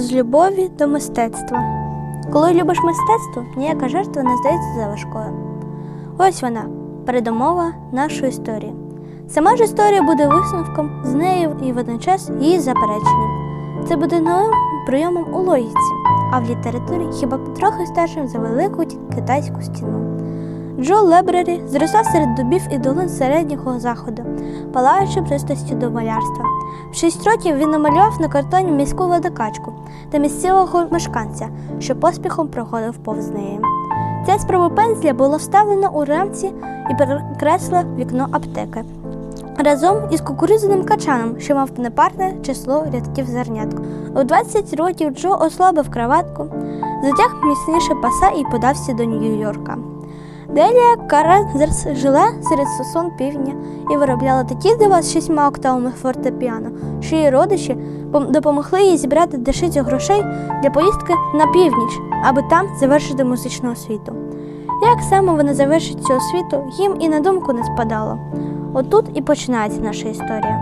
з любові до мистецтва. Коли любиш мистецтво, ніяка жертва не здається за важкою. Ось вона, передумова нашої історії. Сама ж історія буде висновком з нею і водночас її запереченням. Це буде новим прийомом у логіці, а в літературі хіба трохи старшим за велику китайську стіну. Джо Лебрері зростав серед дубів і долин середнього заходу, палаючи пристрастю до малярства. В шість років він намалював на картоні міську водокачку та місцевого мешканця, що поспіхом проходив повз неї. Ця спроба пензля була вставлена у рамці і перекресла вікно аптеки. Разом із кукурудзяним качаном, що мав непарне число рядків зернятку. У 20 років Джо ослабив краватку, затяг міцніше паса і подався до Нью-Йорка. Делія Каразерс жила серед сосон півдня і виробляла такі дива з шістьма октавами фортепіано, що її родичі допомогли їй зібрати дешицю грошей для поїздки на північ, аби там завершити музичну освіту. Як саме вона завершить цю освіту, їм і на думку не спадало. Отут і починається наша історія.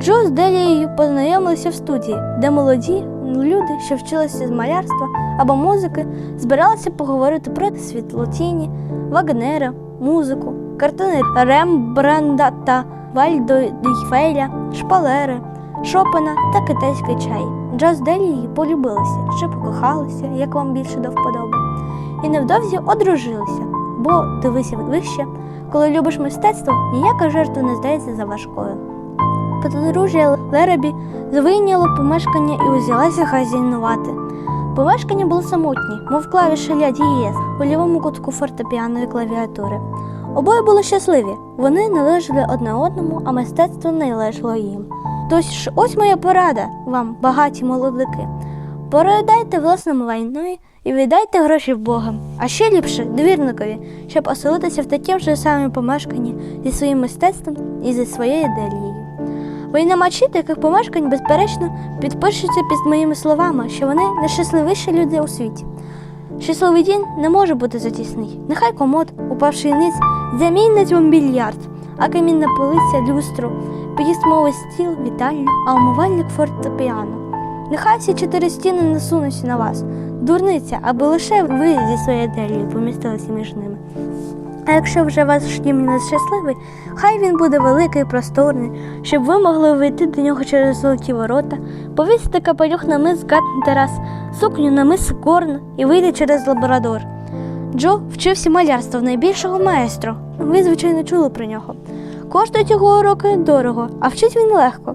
Джо з Делією познайомилися в студії, де молоді люди, що вчилися з малярства або музики, збиралися поговорити про світлотіні, Вагнера, музику, картини Рембранда та Вальдо Дійфеля, шпалери, Шопена та китайський чай. Джо з Делією полюбилися чи покохалися, як вам більше до вподоби, і невдовзі одружилися, бо дивися вище, коли любиш мистецтво, ніяка жертва не здається за важкою. Подружжя Леребі звийняло помешкання і узялася хазяйнувати. Помешкання було самотні, мов клавіші ля дієз у лівому кутку фортепіаної клавіатури. Обоє були щасливі, вони належали одне одному, а мистецтво не належало їм. Тож ось моя порада вам, багаті молодики. Передайте власному лайну і віддайте гроші в Бога, а ще ліпше двірникові, щоб оселитися в такому ж самому помешканні зі своїм мистецтвом і зі своєю делією. Війномачі таких помешкань, безперечно, підпишуться під моїми словами, що вони найщасливіші люди у світі. Щасливий день не може бути затісний. Нехай комод, упавши ниць, замінить вам більярд, а камінна полиця люстру, письмовий стіл, вітальня, а умивальник фортепіано. Нехай всі чотири стіни не сунуться на вас. Дурниця, аби лише ви зі своєю делією помістилися між ними. А якщо вже ваш дім не щасливий, хай він буде великий і просторний, щоб ви могли вийти до нього через золоті ворота, повісити капелюх на мис Гатн Терас, сукню на мис Корн і вийти через лабрадор. Джо вчився малярства в найбільшого майстру. Ви, звичайно, чули про нього. Коштують його уроки дорого, а вчить він легко.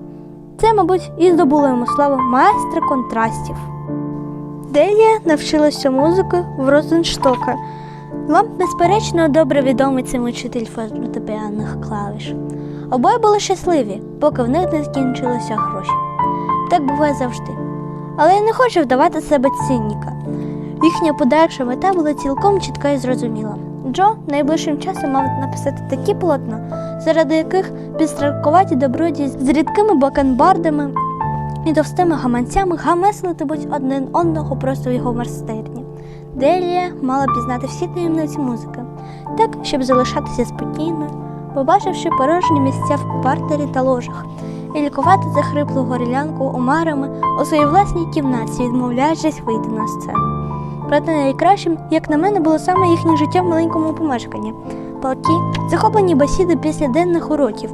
Це, мабуть, і здобуло йому славу майстра контрастів. Делія навчилася музики в Розенштока. Вам, безперечно, добре відомий цей учитель фортепіанних клавіш. Обоє були щасливі, поки в них не закінчилися гроші. Так буває завжди. Але я не хочу вдавати себе цінніка. Їхня подальша мета була цілком чітка і зрозуміла. Джо найближчим часом мав написати такі полотна, заради яких підстрахуваті добродії з рідкими бакенбардами і товстими гаманцями гамеслитимуть один одного просто в його майстерні. Делія мала пізнати всі таємниці музики, так, щоб залишатися спокійною, побачивши порожні місця в партері та ложах, і лікувати захриплу горілянку омарами у своїй власній кімнаті, відмовляючись вийти на сцену. Проте найкращим, як на мене, було саме їхнє життя в маленькому помешканні, палки, захоплені бесіди після денних уроків,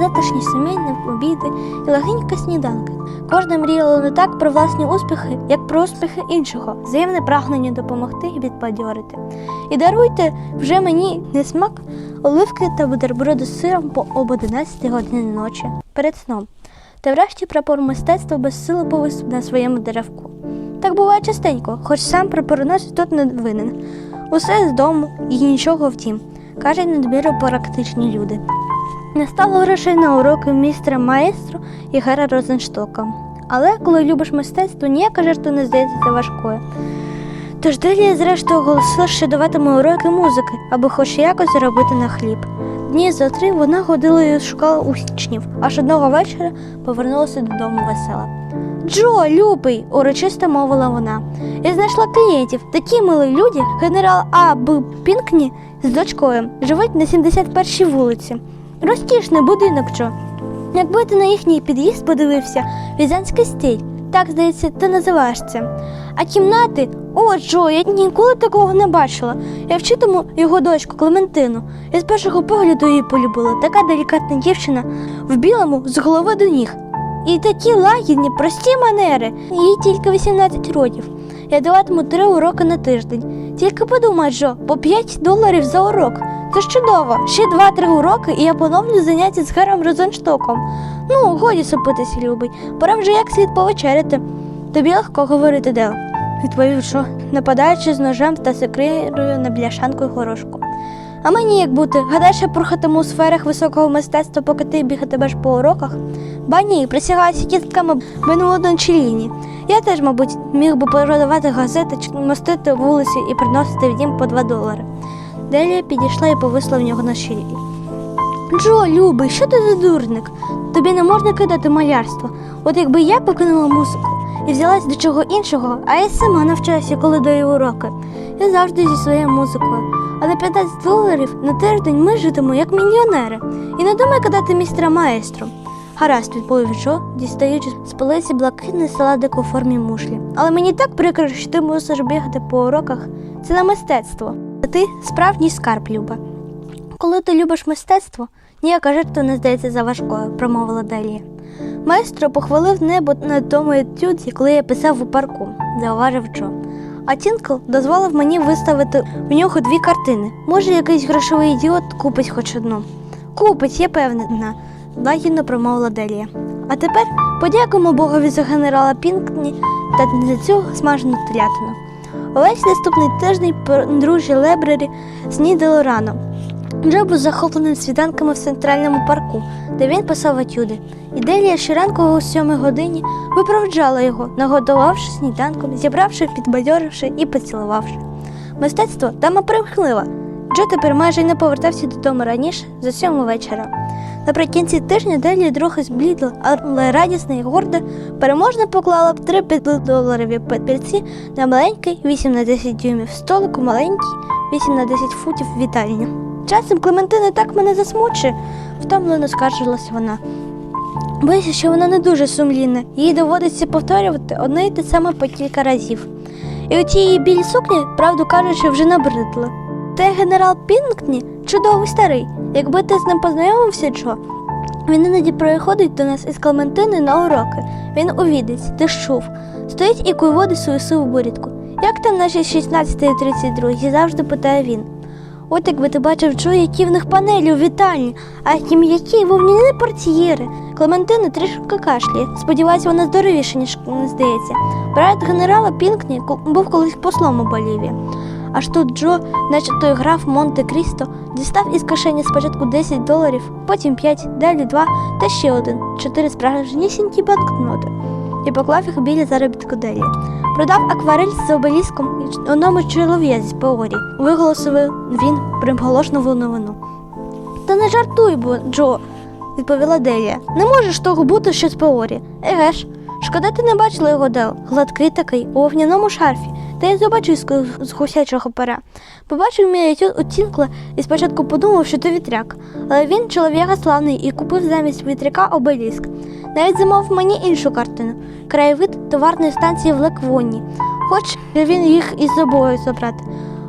затишні сімейні обіди і легенька сніданки. Кожна мріяла не так про власні успіхи, як про успіхи іншого, взаємне прагнення допомогти і підбадьорити. І даруйте вже мені не смак, оливки та бутерброди з сиром по об 11 годині ночі перед сном. Та врешті прапор мистецтва безсило повис на своєму деревку. Так буває частенько, хоч сам прапороносець тут не винен. Усе з дому і нічого втім, кажуть надміру практичні люди. Не стало грошей на уроки містера маестро і Гера Розенштока. Але коли любиш мистецтво, ніяка жертва не здається важкою. Тож Делія зрештою оголосила, що даватиме уроки музики, аби хоч якось заробити на хліб. Дні за три вона ходила і шукала учнів, аж одного вечора повернулася додому весела. Джо, любий, урочисто мовила вона. Я знайшла клієнтів, такі милі люди, генерал А. Б. Пінкні з дочкою живуть на 71-й вулиці. Розкішний будинок, Джо. Якби ти на їхній під'їзд подивився, візанський стиль, Так, здається, ти називаєш це. А кімнати, о, Джо, я ніколи такого не бачила. Я вчитиму його дочку Клементину. Я з першого погляду її полюбила. Така делікатна дівчина в білому з голови до ніг. І такі лагідні, прості манери. Їй тільки 18 років. Я даватиму три уроки на тиждень. Тільки подумай, Джо, по 5 доларів за урок. Це ж чудово. Ще 2-3 уроки, і я поновлю заняття з Гером Розенштоком. Ну, годі сопитися, любий. Пора вже як слід повечеряти. Тобі легко говорити, Дел. Відповів Джо, нападаючи з ножем та секирою на бляшанку й горошку. А мені як бути? Гадаєш, я прохатиму у сферах високого мистецтва, поки ти бігатимеш по уроках? Ба ні, присягаюся кістками Бенуодон Челіні. Я теж, мабуть, міг би продавати газети, мостити вулиці і приносити в дім по 2 долари. Делія підійшла і повисла в нього на шиї. Джо, любий, що ти за дурник? Тобі не можна кидати малярство. От якби я покинула музику і взялась до чого іншого, а я сама навчаюся, коли даю уроки. Я завжди зі своєю музикою. А на 15 доларів на тиждень ми житимемо як мільйонери. І не думай кидати містера маестро. Гаразд, відповів Джо, дістаючи з полиці блакитний салатик у формі мушлі. Але мені так прикро, що ти мусиш бігати по уроках. Це не мистецтво. Ти справжній скарб, Люба. Коли ти любиш мистецтво, ніяка жертва не здається заважкою, промовила Делія. Майстро похвалив небо на тому етюді, коли я писав у парку, зауважив Джо. А Тінкл дозволив мені виставити в нього дві картини. Може, якийсь грошовий ідіот купить хоч одну. Купить, я певна, лагідно промовила Делія. А тепер подякуємо Богові за генерала Пінкні та за цю смажену телятину. Увесь наступний тиждень дружі Лебрері снідали рано. Джо був захоплений світанками в центральному парку, де він писав етюди. І щоранку о сьомій годині випроводжала його, нагодувавши сніданком, зібравши, підбадьоривши і поцілувавши. Мистецтво дама примхлива. Джо тепер майже не повертався додому раніше за сьому вечора. Наприкінці тижня Делія трохи зблідла, але радісна і горда переможно поклала б три доларові папірці на маленький 8 на 10 дюймів столик у маленький 8 на 10 футів вітальні. Часом Клементина так мене засмучує, втомлено скаржилась вона. Боюся, що вона не дуже сумлінна, їй доводиться повторювати одне й те саме по кілька разів. І оті її білі сукні, правду кажучи, вже набридли. Та генерал Пінкні чудовий старий. Якби ти з ним познайомився, Джо, він іноді приходить до нас із Клементини на уроки. Він у відець, ти ж чув. Стоїть і куйводить свою сиву борідку. Як там наші 16 і 32? завжди питає він. От якби ти бачив Джо, які в них панелі у вітальні, а які м'які вовняні портьєри. Клементина трішки кашляє. Сподіваюся, вона здоровіша, ніж здається. Брат генерала Пінкні був колись послом у Болівії. Аж тут Джо, наче той граф Монте Крісто, дістав із кишені спочатку 10 доларів, потім 5, далі 2 та ще один, чотири справжнісінькі банкноти, і поклав їх біля заробітку Делі. Продав акварель з обеліском одному чолов'язі з Пеорі, виголосив він примголошну новину. Та не жартуй, бо, Джо, відповіла Делія. Не можеш того бути, що з Пеорі. Еге ж, шкода ти не бачила його дел, гладкий такий, у вогняному шарфі. Та я зубачиською з гусячого пера. Побачив мій оцінкла і спочатку подумав, що то вітряк, але він чоловіка славний і купив замість вітряка обеліск. Навіть замовив мені іншу картину краєвид товарної станції в Леквоні. Хоч він їх із собою забрати.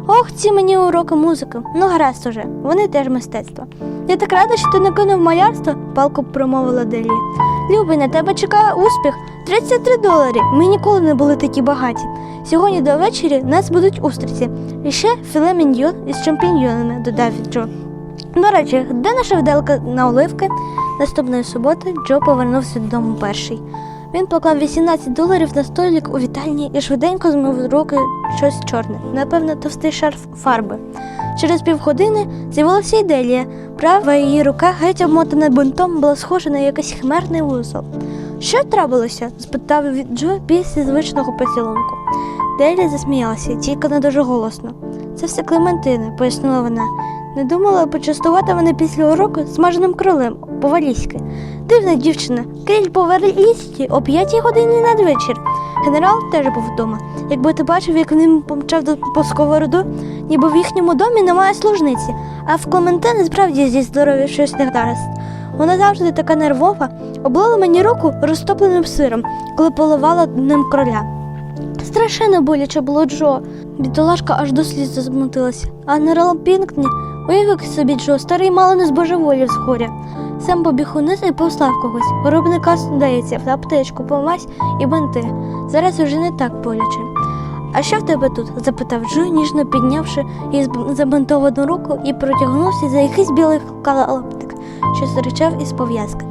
Ох, ці мені уроки музики. Ну, гаразд уже, вони теж мистецтво. Я так рада, що ти не кинув малярство, палко промовила Делія. Любий, на тебе чекає успіх. 33 долари. Ми ніколи не були такі багаті. Сьогодні до вечері нас будуть устриці. І ще філе міньйон із чампіньйонами, додав Джо. До речі, де наша виделка на оливки? Наступної суботи Джо повернувся додому перший. Він поклав 18 доларів на столик у вітальні і швиденько змив з руки щось чорне, напевно, товстий шарф фарби. Через півгодини з'явилася іделія. Права її рука, геть обмотана бинтом, була схожа на якийсь химерний вузол. Що трапилося? спитав Джо після звичного поцілунку. Делія засміялася, тільки не дуже голосно. Це все Клементина, пояснила вона. Не думала почастувати мене після уроку смаженим кролем по-валійськи. Дивна дівчина, криль по валійськи о п'ятій годині надвечір. Генерал теж був вдома. Якби ти бачив, як він помчав до по сковороду, ніби в їхньому домі немає служниці, а в Клементини справді зі здоров'я щось не гаразд. Вона завжди така нервова, облила мені руку розтопленим сиром, коли поливала ним кроля. Страшенно боляче було Джо. Бідолашка аж до сліз засмутилася. А Нерал Пінкні уявив собі Джо, старий мало не збожеволів з горя. Сам побіг униз і послав когось. Виробника здається, в аптечку, помазь і бинти. Зараз уже не так боляче. А що в тебе тут? запитав Джо, ніжно піднявши її забинтовану руку і протягнувся за якийсь білий калаптик, що стирчав із пов'язки.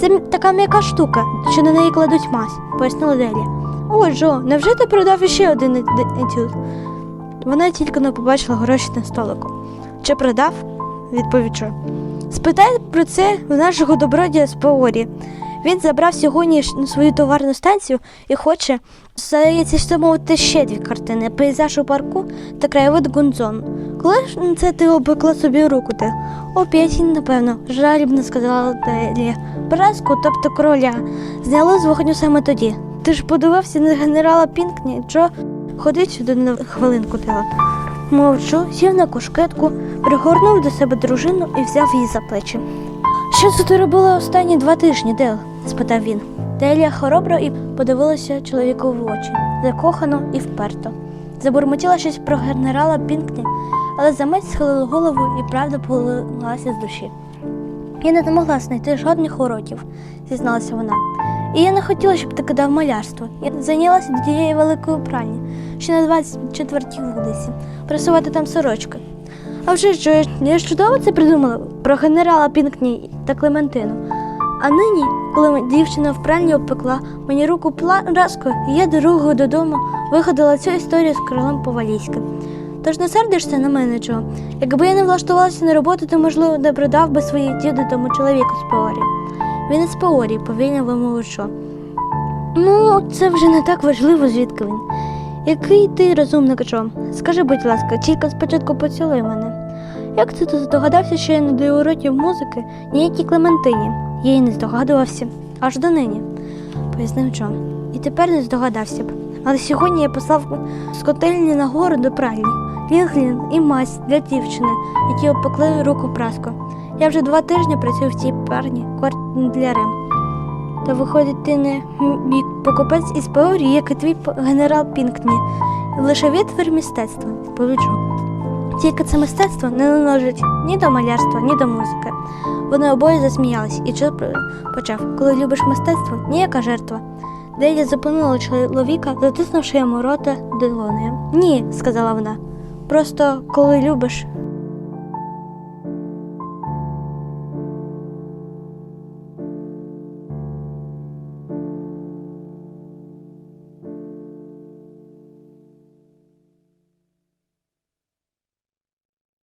Це така м'яка штука, що на неї кладуть мазь, пояснила Делія. О, Джо, невже ти продав іще один ет- етюд? Вона тільки не побачила гроші на столику. Чи продав? відповів Джо. Спитай про це в нашого добродія з Пеорі. Він забрав сьогодні ж свою товарну станцію і хоче, здається, що мовити ще дві картини: пейзаж у парку та краєвид Гунзон. Коли ж це ти обекла собі руку ти? О п'ятій, напевно, жалібно сказала Делія. Поразку, тобто короля, зняли з вогню саме тоді. Ти ж подивився на генерала Пінкні, Джо ходить сюди на хвилинку тила. Мовчу, сів на кушкетку, пригорнув до себе дружину і взяв її за плечі. Що це ти робила останні два тижні, Дел? спитав він. Делія хоробро і подивилася чоловіку в очі, закохано і вперто. Забурмотіла щось про генерала Пінкні, але за мить схилила голову і правда полилася з душі. Я не могла знайти жодних уроків, зізналася вона. І я не хотіла, щоб ти кидав малярство. Я зайнялася до тієї великої пральні, що на 24-й вулиці, прасувати там сорочки. А вже ж я- чудово це придумала про генерала Пінкні та Клементину. А нині, коли дівчина в пральні обпекла мені руку пласкою, я дорогою додому вигадала цю історію з королем Повалійським. Тож не сердишся на мене, Джо. Якби я не влаштувалася на роботу, то, можливо, не продав би свої діди тому чоловіку з Пеорі. Він із Пеорі, повільно вимовив Джо. Ну, це вже не так важливо, звідки він. Який ти розумник, Джо? Скажи, будь ласка, тільки спочатку поцілуй мене. Як це ти здогадався, що я не даю уроків музики ніякій Клементині? Я й не здогадувався, аж до нині, пояснив Джо. І тепер не здогадався б. Але сьогодні я послав з котельні на гору до пральні. Лінглін і мазь для дівчини, які обпекли руку праскою. Я вже два тижні працюю в цій парні кордлярем. То виходить, ти не мій покупець із Пеорі, як і твій генерал Пінкні. Лише відтвір мистецтва, повіджу. Тільки це мистецтво не належить ні до малярства, ні до музики. Вони обоє засміялись, і Джо почав, коли любиш мистецтво, ніяка жертва. Деля зупинила чоловіка, затиснувши йому рота долонею. Ні, сказала вона. Просто коли любиш